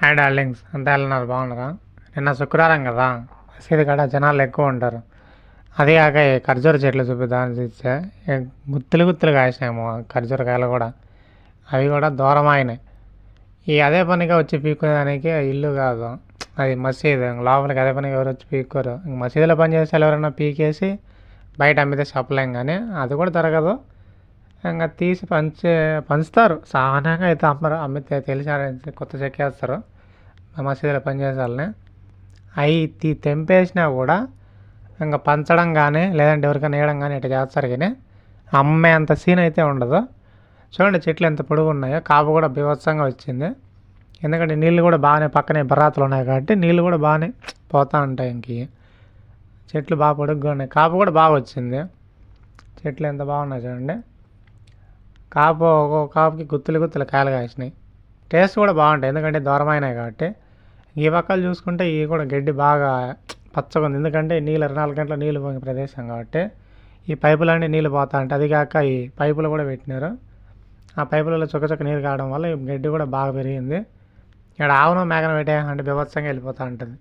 Hi darlings అంతా వెళ్ళినారు బాగున్నారా? నిన్న శుక్రవారం కదా మసీదు కాడ జనాలు ఎక్కువ ఉంటారు. అదే కాక ఈ ఖర్జూర చెట్లు చూపిద్దామని చూస్తే గుత్తులు గుత్తులు కాసినాము ఖర్జూర కాయలు కూడా. అవి కూడా దూరమైనాయి ఈ అదే పనిగా వచ్చి పీక్కునేదానికి ఇల్లు కాదు. అది మసీదు. లోపలికి అదే పనిగా ఎవరు వచ్చి పీక్కోరు. ఇంక మసీదులో పని ఎవరైనా పీకేసి బయట అమ్మితే చెప్పలేం కానీ అది కూడా దొరకదు ఇంకా తీసి పంచి పంచుతారు. సామాన్యంగా అయితే అమ్మరు. అమ్మితే తెలిసారని కొత్త చెక్కేస్తారు మసీదులో పనిచేసే వాళ్ళని. అవి తీ తెంపేసినా కూడా ఇంకా పంచడం కానీ లేదంటే ఎవరికైనా వేయడం కానీ ఇట్లా చేస్తారు కానీ అమ్మే అంత సీన్ అయితే ఉండదు. చూడండి చెట్లు ఎంత పొడుగు ఉన్నాయో. కాపు కూడా బీభత్సంగా వచ్చింది. ఎందుకంటే నీళ్ళు కూడా బాగానే పక్కనే బరాతులు ఉన్నాయి కాబట్టి నీళ్ళు కూడా బాగానే పోతూ ఉంటాయి ఇంక చెట్లు బాగా పొడుగ్గా ఉన్నాయి. కాపు కూడా బాగా వచ్చింది. చెట్లు ఎంత బాగున్నాయి చూడండి. కాపు ఒక్కో కాపుకి గుత్తులు గుత్తులు కాయలు కాసినాయి. టేస్ట్ కూడా బాగుంటాయి ఎందుకంటే దూరమైనాయి కాబట్టి. ఈ పక్కలు చూసుకుంటే ఇవి కూడా గడ్డి బాగా పచ్చగా ఉంది. ఎందుకంటే నీళ్ళు ఇరవై నాలుగు గంటల నీళ్ళు పోయే ప్రదేశం కాబట్టి ఈ పైపులన్నీ నీళ్ళు పోతా ఉంటాయి. అది కాక ఈ పైపులు కూడా పెట్టినారు. ఆ పైపులలో చుక్క చుక్క నీరు కావడం వల్ల ఈ గడ్డి కూడా బాగా పెరిగింది. ఇక్కడ ఆవును మేకను పెట్టే అంటే బీభత్సంగా వెళ్ళిపోతూ ఉంటుంది.